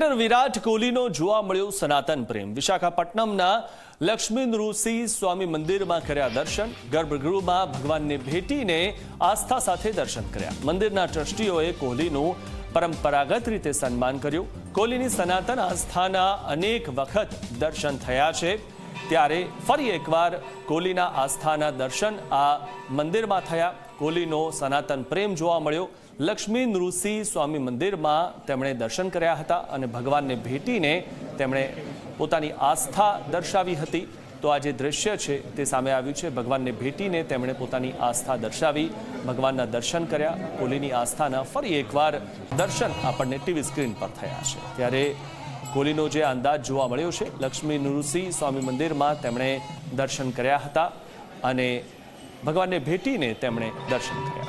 Cricketer વિરાટ કોહલીનો જોવા મળ્યો સનાતન પ્રેમ. વિશાખાપટ્ટનમના લક્ષ્મી નૃસિંહ સ્વામી મંદિરમાં કર્યા દર્શન. ગર્ભગૃહમાં ભગવાનને ભેટીને આસ્થા સાથે દર્શન કર્યા. મંદિરના ટ્રસ્ટીઓએ કોહલીનું પરંપરાગત રીતે સન્માન કર્યું. કોહલીની સનાતન આસ્થાના અનેક વખત દર્શન થયા છે. ત્યારે ફરી એકવાર કોહલીના આસ્થાના દર્શન આ મંદિરમાં થયા. કોહલીનો સનાતન પ્રેમ જોવા મળ્યો. લક્ષ્મી નૃસિંહ સ્વામી મંદિરમાં તેમણે દર્શન કર્યા હતા અને ભગવાનને ભેટીને તેમણે પોતાની આસ્થા દર્શાવી હતી. તો આ જે દ્રશ્ય છે તે સામે આવ્યું છે. ભગવાનને ભેટીને તેમણે પોતાની આસ્થા દર્શાવી, ભગવાનના દર્શન કર્યા. કોહલીની આસ્થાના ફરી એકવાર દર્શન આપણને ટીવી સ્ક્રીન પર થયા છે. ત્યારે કોહલીનો જે અંદાજ જોવા મળ્યો છે, લક્ષ્મી નૃસિંહ સ્વામી મંદિરમાં તેમણે દર્શન કર્યા હતા અને ભગવાનને ભેટીને તેમણે દર્શન કર્યા.